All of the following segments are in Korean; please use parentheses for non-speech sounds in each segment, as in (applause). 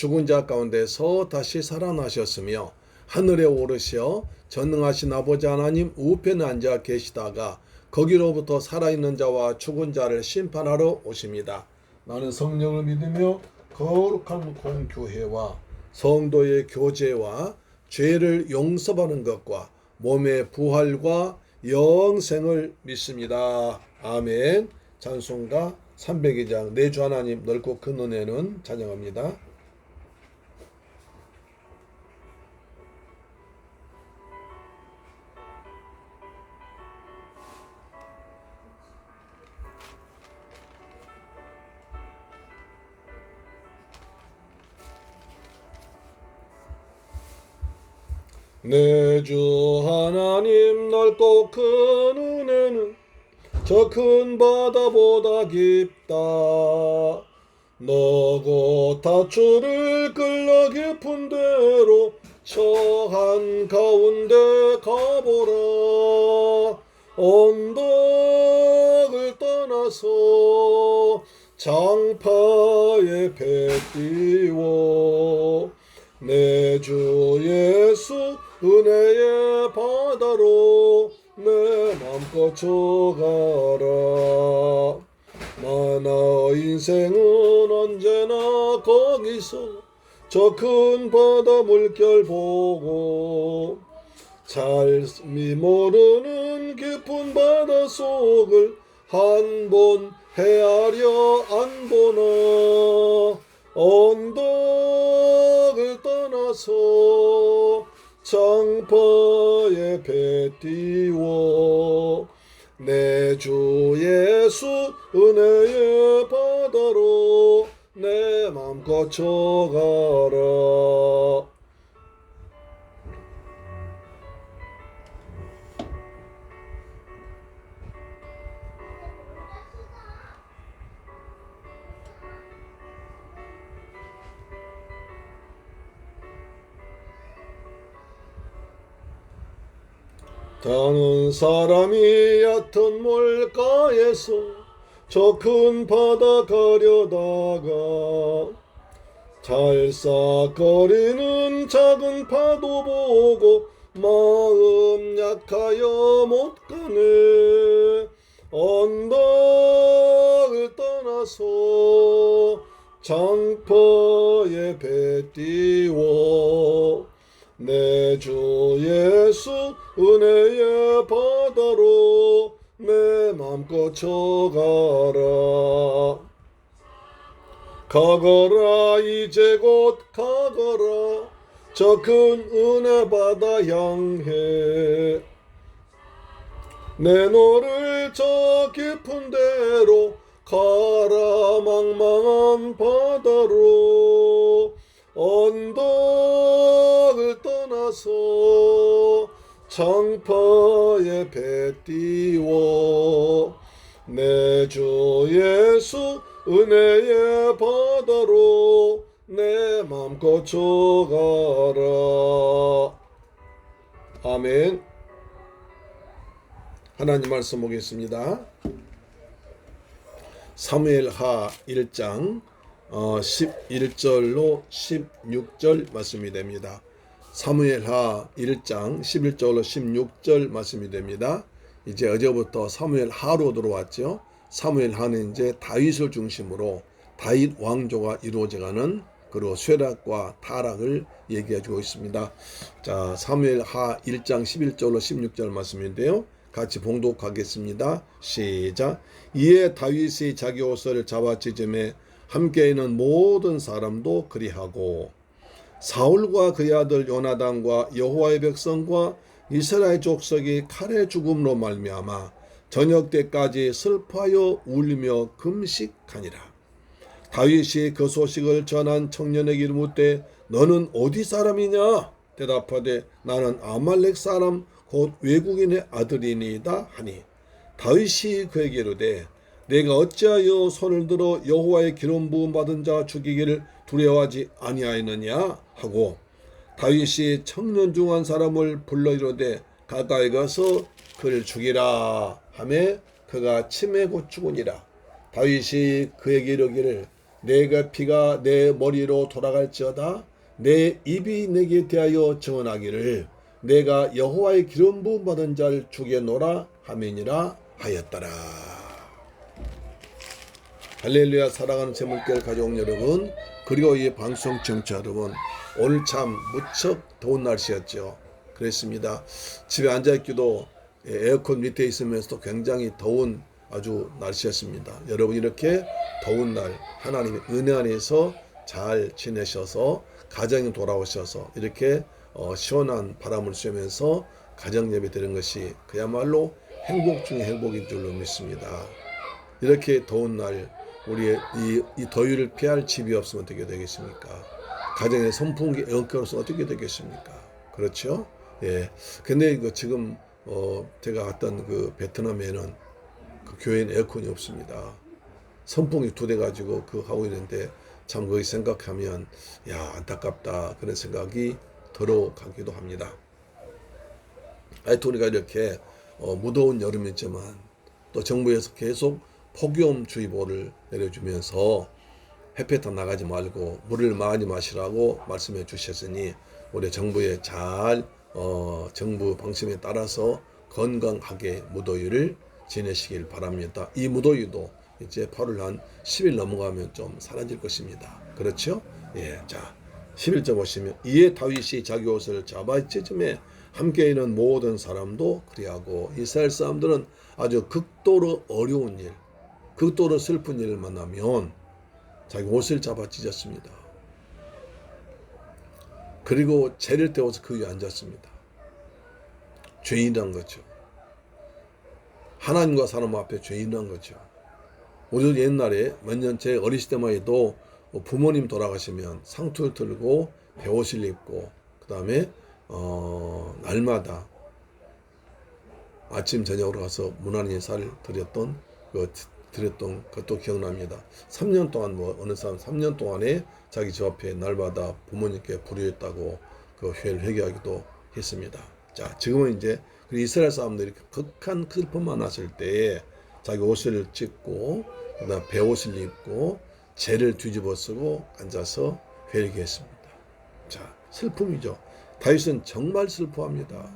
죽은 자 가운데서 다시 살아나셨으며 하늘에 오르시어 전능하신 아버지 하나님 우편에 앉아 계시다가 거기로부터 살아있는 자와 죽은 자를 심판하러 오십니다. 나는 성령을 믿으며 거룩한 공교회와 성도의 교제와 죄를 용서하는 것과 몸의 부활과 영생을 믿습니다. 아멘. 찬송가 302장 내주 하나님 넓고 큰 은혜는 찬양합니다. 내 주 하나님 넓고 큰 은혜는 저 큰 바다보다 깊다. 너고 다추를 끌러 깊은 데로 저 한 가운데 가보라. 언덕을 떠나서 장파에 배 띄워. 내 주 예수 은혜의 바다로 내 맘껏 쳐가라. 나나 인생은 언제나 거기서 저 큰 바다 물결 보고 잘미 모르는 깊은 바다 속을 한 번 헤아려 안 보나 언덕을 떠나서 배 띄워. 내 주 예수 은혜의 바다로 내 맘껏 쳐가라 다는 사람이 얕은 물가에서 저 큰 바다 가려다가 잘싹거리는 작은 파도 보고 마음 약하여 못 가네. 언덕을 떠나서 장포에 배 띄워 내 주 예수 은혜의 바다로 내 맘껏 쳐가라. 가거라 이제 곧 가거라. 저 큰 은혜 바다 향해. 내 너를 저 깊은 데로 가라 망망한 바다로. 언덕을 떠나서 장파에 배 띄워. 내 주 예수 은혜의 바다로 내 맘껏 쳐가라. 아멘. 하나님 말씀 보겠습니다. 사무엘하 1장 어, 11절로 16절 말씀이 됩니다. 사무엘하 1장 11절로 16절 말씀이 됩니다. 이제 어제부터 사무엘하로 들어왔죠. 사무엘하는 이제 다윗을 중심으로 다윗 왕조가 이루어져가는 그리고 쇠락과 타락을 얘기해 주고 있습니다. 자, 사무엘하 1장 11절로 16절 말씀인데요. 같이 봉독하겠습니다. 시작. 이에 다윗이 자기 옷을 잡아 찢음에 함께 있는 모든 사람도 그리하고 사울과 그의 아들 요나단과 여호와의 백성과 이스라엘 족속이 칼의 죽음으로 말미암아 저녁 때까지 슬퍼하여 울며 금식하니라. 다윗이 그 소식을 전한 청년에게 이르되 너는 어디 사람이냐? 대답하되 나는 아말렉 사람 곧 외국인의 아들이니이다? 하니. 다윗이 그에게 이르되 내가 어찌하여 손을 들어 여호와의 기름 부음 받은 자 죽이기를 두려워하지 아니하였느냐? 하고 다윗이 청년 중 한 사람을 불러 이르되 가까이 가서 그를 죽이라 하매 그가 치매 곧 죽으니라. 다윗이 그에게 이르기를 내가 피가 내 머리로 돌아갈지어다. 내 입이 내게 대하여 증언하기를 내가 여호와의 기름 부음 받은 자를 죽여노라 하매니라 하였더라. 할렐루야 사랑하는 제물교를 가져온 여러분 그리고 이 방송 청취자 여러분 오늘 참 무척 더운 날씨였죠. 그랬습니다. 집에 앉아있기도 에어컨 밑에 있으면서도 굉장히 더운 아주 날씨였습니다. 여러분 이렇게 더운 날 하나님의 은혜 안에서 잘 지내셔서 가정에 돌아오셔서 이렇게 어, 시원한 바람을 쐬면서 가정 예배 드리는 것이 그야말로 행복 중의 행복인 줄로 믿습니다. 이렇게 더운 날 우리의 이, 이 더위를 피할 집이 없으면 어떻게 되겠습니까? 가정에 선풍기 에어컨 없으면 어떻게 되겠습니까? 그렇죠? 예. 근데 이거 지금 어 제가 갔던 그 베트남에는 그 교회는 에어컨이 없습니다. 선풍기 두 대 가지고 그 하고 있는데 참 거기 생각하면 야 안타깝다 그런 생각이 들어가기도 합니다. 우리가 이렇게 어, 무더운 여름이지만 또 정부에서 계속 폭염주의보를 내려주면서 햇볕 나가지 말고 물을 많이 마시라고 말씀해 주셨으니 우리 정부의 잘 어, 정부 방침에 따라서 건강하게 무더위를 지내시길 바랍니다. 이 무더위도 이제 8월 한 10일 넘어가면 좀 사라질 것입니다. 그렇죠? 예, 자 11절 보시면 이에 다윗이 자기 옷을 잡아 찢음에 함께 있는 모든 사람도 그리하고 이스라엘 사람들은 아주 극도로 어려운 일, 극도로 슬픈 일을 만나면 자기 옷을 잡아 찢었습니다. 그리고 재를 떼어서 그 위에 앉았습니다. 죄인이란 거죠. 하나님과 사람 앞에 죄인이란 거죠. 우리도 옛날에 몇 년째 어리실 때만 해도 부모님 돌아가시면 상투를 들고 배옷을 입고 그 다음에 어, 날마다 아침 저녁으로 가서 문안 인사를 드렸던 그 드렸던 것도 기억납니다. 3년 동안 뭐 어느 사람 3년 동안에 자기 집 앞에 날마다 부모님께 불효했다고 그 회를 회개하기도 했습니다. 자 지금은 이제 그 이스라엘 사람들이 극한 슬픔 만 났을 때 자기 옷을 찢고 그다음 배옷을 입고 재를 뒤집어 쓰고 앉아서 회개했습니다. 자 슬픔이죠. 다윗은 정말 슬퍼합니다.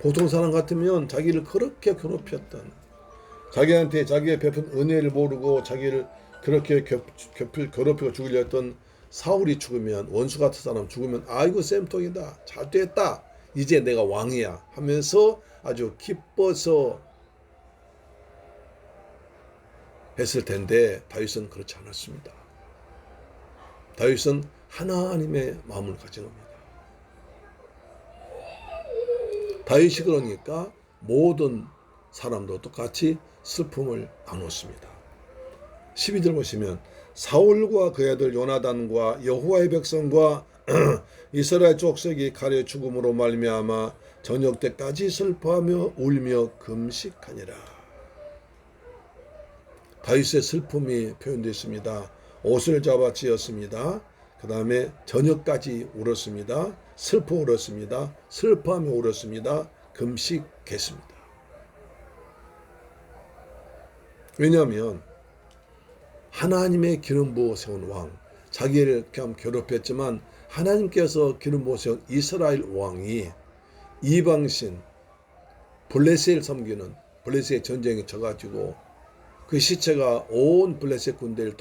보통 사람 같으면 자기를 그렇게 괴롭혔던 자기한테 자기의 베푼 은혜를 모르고 자기를 그렇게 겹, 겹, 괴롭히고 죽이려 했던 사울이 죽으면 원수 같은 사람 죽으면 아이고 쌤통이다 잘 됐다 이제 내가 왕이야 하면서 아주 기뻐서 했을 텐데 다윗은 그렇지 않았습니다. 다윗은 하나님의 마음을 가진 겁니다. 다윗이 그러니까 모든 사람도 똑같이 슬픔을 나눴습니다. 12절 보시면 사울과 그의 아들 요나단과 여호와의 백성과 (clears throat) 이스라엘 족속이 가려 죽음으로 말미암아 저녁 때까지 슬퍼하며 울며 금식하니라. 다윗의 슬픔이 표현되어 습니다 옷을 잡아 찌었습니다. 그 다음에 저녁까지 울었습니다. 슬퍼 울었습니다. 슬퍼하며 울었습니다. 금식했습니다. 왜냐하면 하나님의 기름 부어 세운 왕, 자기를 그냥 괴롭혔지만 하나님께서 기름 부어 세운 이스라엘 왕이 이방신 블레셋을 섬기는 블레셋 전쟁에 져가지고 그 시체가 온 블레셋 군대를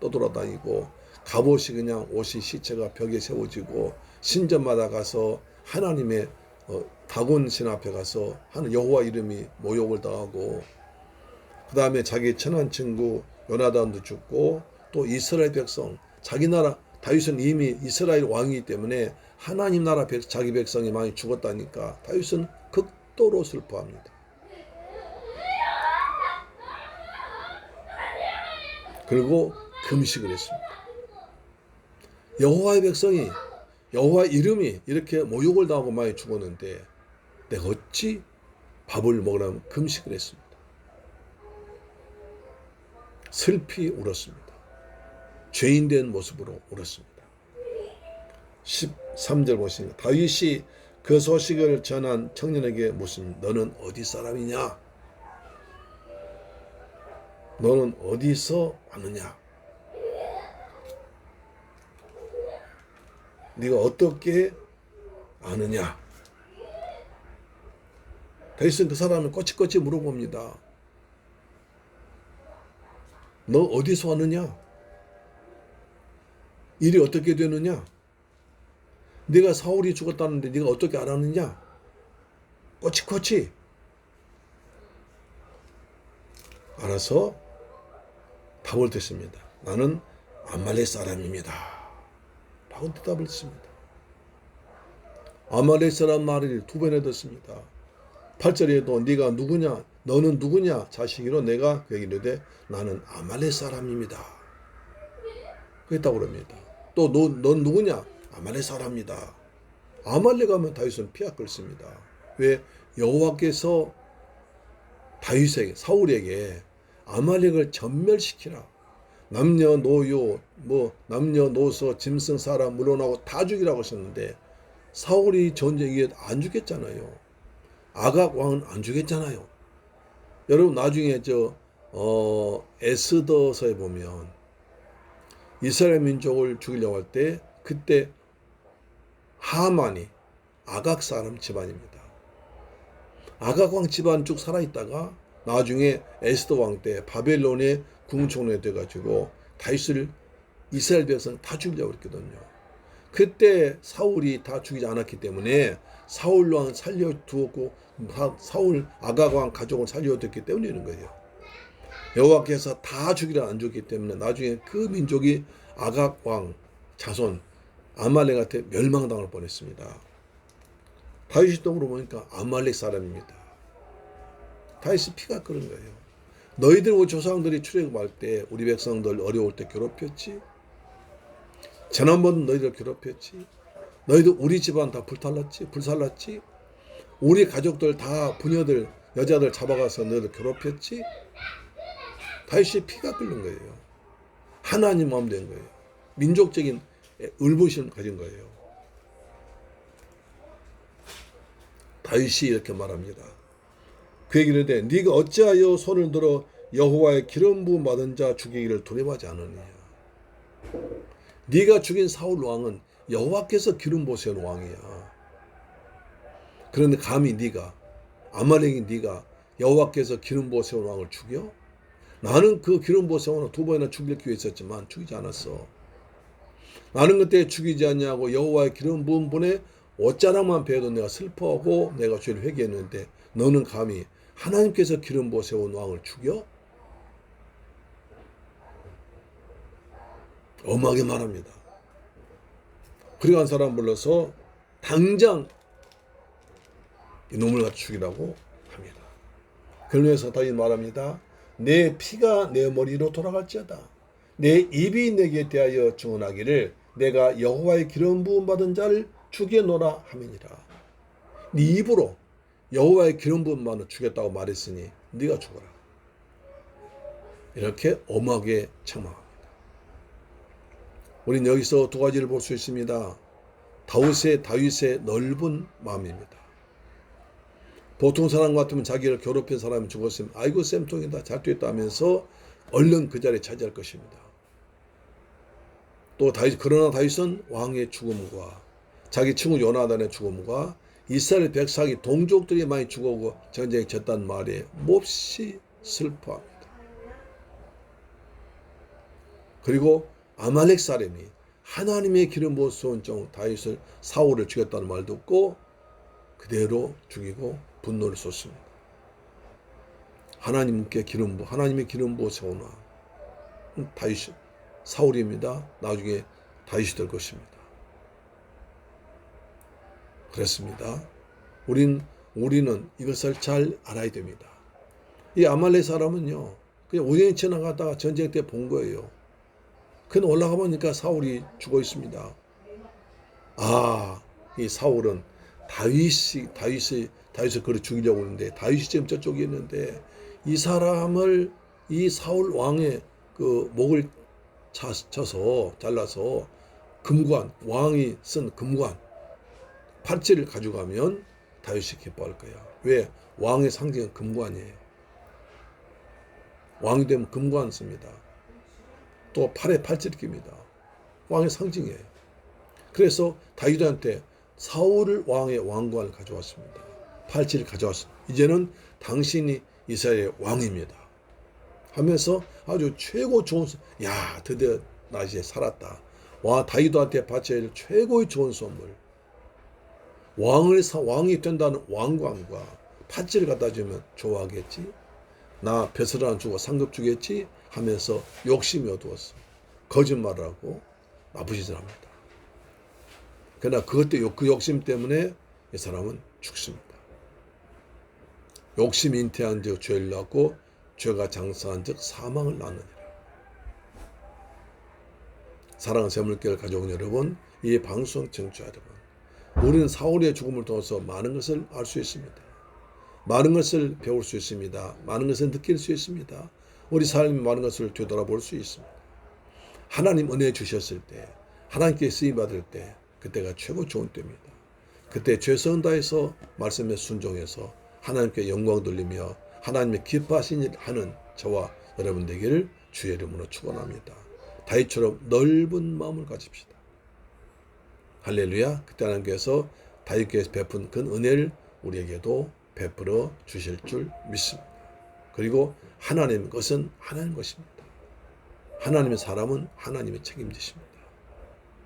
떠돌아다니고 갑옷이 그냥 옷이 시체가 벽에 세워지고 신전마다 가서 하나님의 어, 다곤 신 앞에 가서 하는 여호와 이름이 모욕을 당하고 그 다음에 자기 친한 친구 요나단도 죽고 또 이스라엘 백성 자기 나라 다윗은 이미 이스라엘 왕이기 때문에 하나님 나라 백, 자기 백성이 많이 죽었다니까 다윗은 극도로 슬퍼합니다. 그리고 금식을 했습니다. 여호와의 백성이 여호와 이름이 이렇게 모욕을 당하고 많이 죽었는데 내가 어찌 밥을 먹으라면 금식을 했습니다. 슬피 울었습니다. 죄인된 모습으로 울었습니다. 13절 보시면 다윗이 그 소식을 전한 청년에게 묻습니다. 너는 어디 사람이냐? 너는 어디서 왔느냐? 네가 어떻게 아느냐? 다윗은 그 사람을 꼬치꼬치 물어봅니다. 너 어디서 왔느냐? 일이 어떻게 되느냐? 네가 사울이 죽었다는데 네가 어떻게 알았느냐? 꼬치꼬치 알아서 답을 듣습니다. 나는 아말렉 사람입니다. 라고 대답을 했습니다. 아말렉 사람 말을 두 번에 듣습니다. 8절에도 네가 누구냐? 너는 누구냐? 자식이로 내가 그 얘기를 되 나는 아말렉 사람입니다. 그랬다고 그럽니다. 또 너, 넌 누구냐? 아말렉 사람이다. 아말렉 하면 다윗은 피가 끓습니다. 왜? 여호와께서 다윗에게 사울에게 아말렉을 전멸시키라. 남녀 노요 뭐 남녀 노소 짐승 사람 물러나고 다 죽이라고 하셨는데 사울이 전쟁에 안 죽겠잖아요. 아각 왕은 안 죽겠잖아요. 여러분 나중에 저 어, 에스더서에 보면 이스라엘 민족을 죽이려고 할 때 그때 하만이 아각 사람 집안입니다. 아각 왕 집안 쭉 살아 있다가 나중에 에스더 왕 때 바벨론의 궁총에 돼 가지고 다윗을 이스라엘 백성 다 죽이려고 했거든요. 그때 사울이 다 죽이지 않았기 때문에 사울 왕 살려 두었고 사울 아각 왕 가족을 살려뒀기 때문에 이런 거예요. 여호와께서 다 죽이려 안 죽기 때문에 나중에 그 민족이 아각 왕 자손 아말렉한테 멸망당할 뻔했습니다. 다윗이 또 물어보니까 아말렉 사람입니다. 다윗이 피가 끓은 거예요. 너희들 조상들이 출애굽할 때 우리 백성들 어려울 때 괴롭혔지. 지난번 너희들 괴롭혔지. 너희도 우리 집안 다 불살랐지. 불살랐지. 우리 가족들 다 부녀들 여자들 잡아가서 너희들 괴롭혔지. 다윗이 피가 끓는 거예요. 하나님 마음 된 거예요. 민족적인 울부심 가진 거예요. 다윗이 이렇게 말합니다. 그 얘기를 해 네가 어찌하여 손을 들어 여호와의 기름 부음 받은 자 죽이기를 두려워하지 않느냐. 네가 죽인 사울 왕은 여호와께서 기름 부으신 왕이야. 그런데 감히 네가 아말렉이 네가 여호와께서 기름 부으신 왕을 죽여? 나는 그 기름 부으신 왕을 두 번이나 죽일 기회 있었지만 죽이지 않았어. 나는 그때 죽이지 않냐고 여호와의 기름 부음 분에 옷자락만 배도 내가 슬퍼하고 내가 죄를 회개했는데 너는 감히 하나님께서 기름 부어 세운 왕을 죽여? 엄하게 말합니다. 그리고 한 사람 불러서 당장 이놈을 죽이라고 합니다. 그러면서 다시 말합니다. 내 피가 내 머리로 돌아갈지어다. 내 입이 내게 대하여 증언하기를 내가 여호와의 기름 부음 받은 자를 죽여노라 하면이라. 네 입으로 여호와의 기름 부음 받은 죽였다고 말했으니 네가 죽어라. 이렇게 엄하게 책망합니다. 우린 여기서 두 가지를 볼 수 있습니다. 다윗의 다윗의 넓은 마음입니다. 보통 사람 같으면 자기를 괴롭힌 사람이 죽었으면 아이고 쌤통이다 잘 됐다 하면서 얼른 그 자리에 차지할 것입니다. 또 다윗 그러나 다윗은 왕의 죽음과 자기 친구 요나단의 죽음과 이스라엘 백성이 동족들이 많이 죽어고 전쟁에 졌단 말에 몹시 슬퍼합니다. 그리고 아말렉 사람이 하나님의 기름 부어서 종 다윗을 사울을 죽였다는 말 듣고 그대로 죽이고 분노를 쏟습니다. 하나님께 기름 부 하나님의 기름 부어 세우나 다윗 사울입니다. 나중에 다윗이 될 것입니다. 그렇습니다. 우린 우리는 이것을 잘 알아야 됩니다. 이 아말렉 사람은요, 그냥 우연히 지나가다가 전쟁 때 본 거예요. 그는 올라가 보니까 사울이 죽어 있습니다. 아, 이 사울은 다윗이 다윗이 다윗을 그를 죽이려고 하는데 다윗이 지금 저쪽에 있는데 이 사람을 이 사울 왕의 그 목을 차, 쳐서 잘라서 금관 왕이 쓴 금관 팔찌를 가져가면 다윗이 기뻐할 거야. 왜? 왕의 상징은 금관이에요. 왕이 되면 금관 씁니다. 또 팔에 팔찌를 낍니다. 왕의 상징이에요. 그래서 다윗한테 사울을 왕의 왕관을 가져왔습니다. 팔찌를 가져왔습니다. 이제는 당신이 이스라엘의 왕입니다. 하면서 아주 최고 좋은 선- 야 드디어 나 이제 살았다. 와 다윗한테 바쳐야 최고의 좋은 선물. 왕을 사, 왕이 된다는 왕관과 팔찌를 갖다 주면 좋아하겠지. 나 벼슬 하나 주고 상급 주겠지 하면서 욕심이 어두웠어. 거짓말하고 나쁜 짓을 합니다. 그러나 그것 때, 그 욕심 때문에 이 사람은 죽습니다. 욕심 잉태한 즉 죄를 낳고 죄가 장사한 즉 사망을 낳느니라. 사랑하는 세물교를 가져온 여러분, 이 방송 청취자 여러분, 우리는 사울의 죽음을 통해서 많은 것을 알 수 있습니다. 많은 것을 배울 수 있습니다. 많은 것을 느낄 수 있습니다. 우리 삶의 많은 것을 되돌아볼 수 있습니다. 하나님 은혜 주셨을 때, 하나님께 쓰임 받을 때, 그때가 최고 좋은 때입니다. 그때 최선 다해서 말씀에 순종해서 하나님께 영광 돌리며 하나님의 기뻐하신 일 하는 저와 여러분 되기를 주의 이름으로 축원합니다. 다윗처럼 넓은 마음을 가집시다. 할렐루야. 그때 하나님께서 다윗께서 베푼 그 은혜를 우리에게도 베풀어 주실 줄 믿습니다. 그리고 하나님 것은 하나님 것입니다. 하나님의 사람은 하나님이 책임지십니다.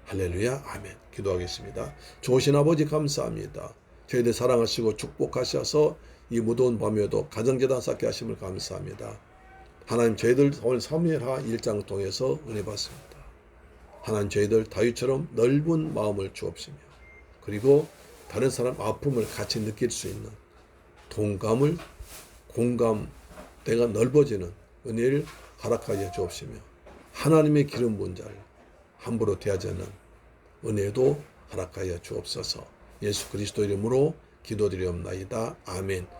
할렐루야. 아멘. 기도하겠습니다. 좋으신 아버지 감사합니다. 저희들 사랑하시고 축복하셔서 이 무더운 밤에도 가정재단 쌓게 하심을 감사합니다. 하나님 저희들 오늘 사무엘하 1장을 통해서 은혜 받습니다. 하나님 저희들 다윗처럼 넓은 마음을 주옵시며 그리고 다른 사람 아픔을 같이 느낄 수 있는 동감을 공감대가 넓어지는 은혜를 허락하여 주옵시며 하나님의 기름 부은 자를 함부로 대하지 않는 은혜도 허락하여 주옵소서 예수 그리스도 이름으로 기도드리옵나이다 아멘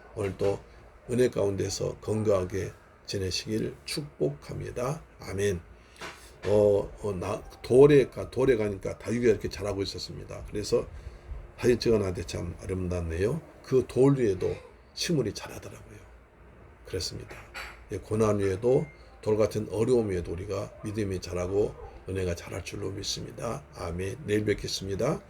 오늘도 은혜 가운데서 건강하게 지내시길 축복합니다 아멘 어, 어, 나, 돌에, 가, 돌에 가니까 다육이가 이렇게 자라고 있었습니다. 그래서 사진 찍어놨는데 참 아름답네요. 그 돌 위에도 식물이 자라더라고요. 그렇습니다. 예, 고난 위에도 돌 같은 어려움 위에도 우리가 믿음이 자라고 은혜가 자랄 줄로 믿습니다. 아멘. 내일 뵙겠습니다.